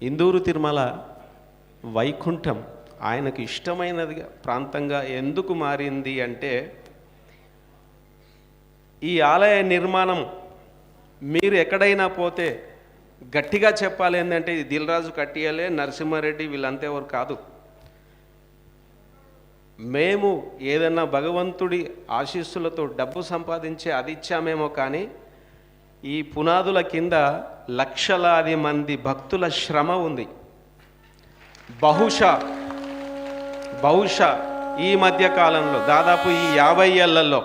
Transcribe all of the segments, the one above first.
ఇందూరు తిరుమల వైకుంఠం ఆయనకు ఇష్టమైనది ప్రాంతంగా ఎందుకు మారింది అంటే ఈ ఆలయ నిర్మాణం మీరు ఎక్కడైనా పోతే గట్టిగా చెప్పాలి ఏంటంటే ఇది దిల్రాజు కట్టియలే నరసింహారెడ్డి వీళ్ళంతా ఎవరు కాదు. మేము ఏదన్నా భగవంతుడి ఆశీస్సులతో డబ్బు సంపాదించి అది ఇచ్చామేమో కానీ ఈ పునాదుల కింద లక్షలాది మంది భక్తుల శ్రమ ఉంది. బహుశా బహుశా ఈ మధ్య కాలంలో దాదాపు ఈ యాభై ఏళ్ళలో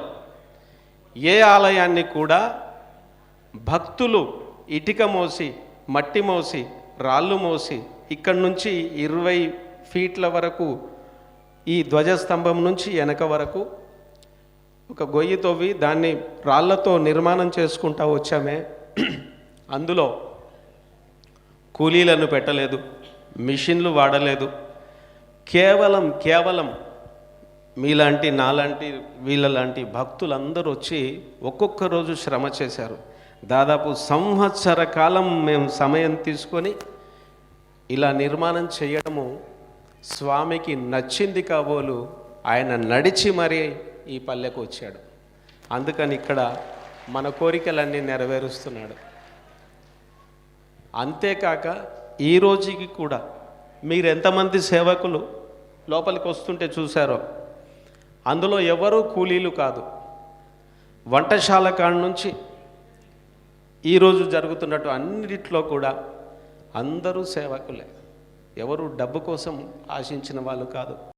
ఏ ఆలయాన్ని కూడా భక్తులు ఇటుక మోసి మట్టి మోసి రాళ్ళు మోసి ఇక్కడి నుంచి ఇరవై ఫీట్ల వరకు ఈ ధ్వజస్తంభం నుంచి వెనక వరకు ఒక గొయ్యి తవ్వి దాన్ని రాళ్ళతో నిర్మాణం చేసుకుంటా వచ్చామే. అందులో కూలీలను పెట్టలేదు మిషన్లు వాడలేదు. కేవలం కేవలం మీలాంటి నాలాంటి వీళ్ళలాంటి భక్తులందరూ వచ్చి ఒక్కొక్క రోజు శ్రమ చేశారు. దాదాపు సంవత్సర కాలం మేము సమయం తీసుకొని ఇలా నిర్మాణం చేయడము స్వామికి నచ్చింది కాబోలు ఆయన నడిచి మరీ ఈ పల్లెకు వచ్చాడు. అందుకని ఇక్కడ మన కోరికలన్నీ నెరవేరుస్తున్నాడు. అంతేకాక ఈ రోజుకి కూడా మీరు ఎంతమంది సేవకులు లోపలికి వస్తుంటే చూశారో అందులో ఎవరూ కూలీలు కాదు. వంటశాల కాడ నుంచి ఈరోజు జరుగుతున్నట్టు అన్నిటిలో కూడా అందరూ సేవకులే. ఎవరు డబ్బు కోసం ఆశించిన వాళ్ళు కాదు.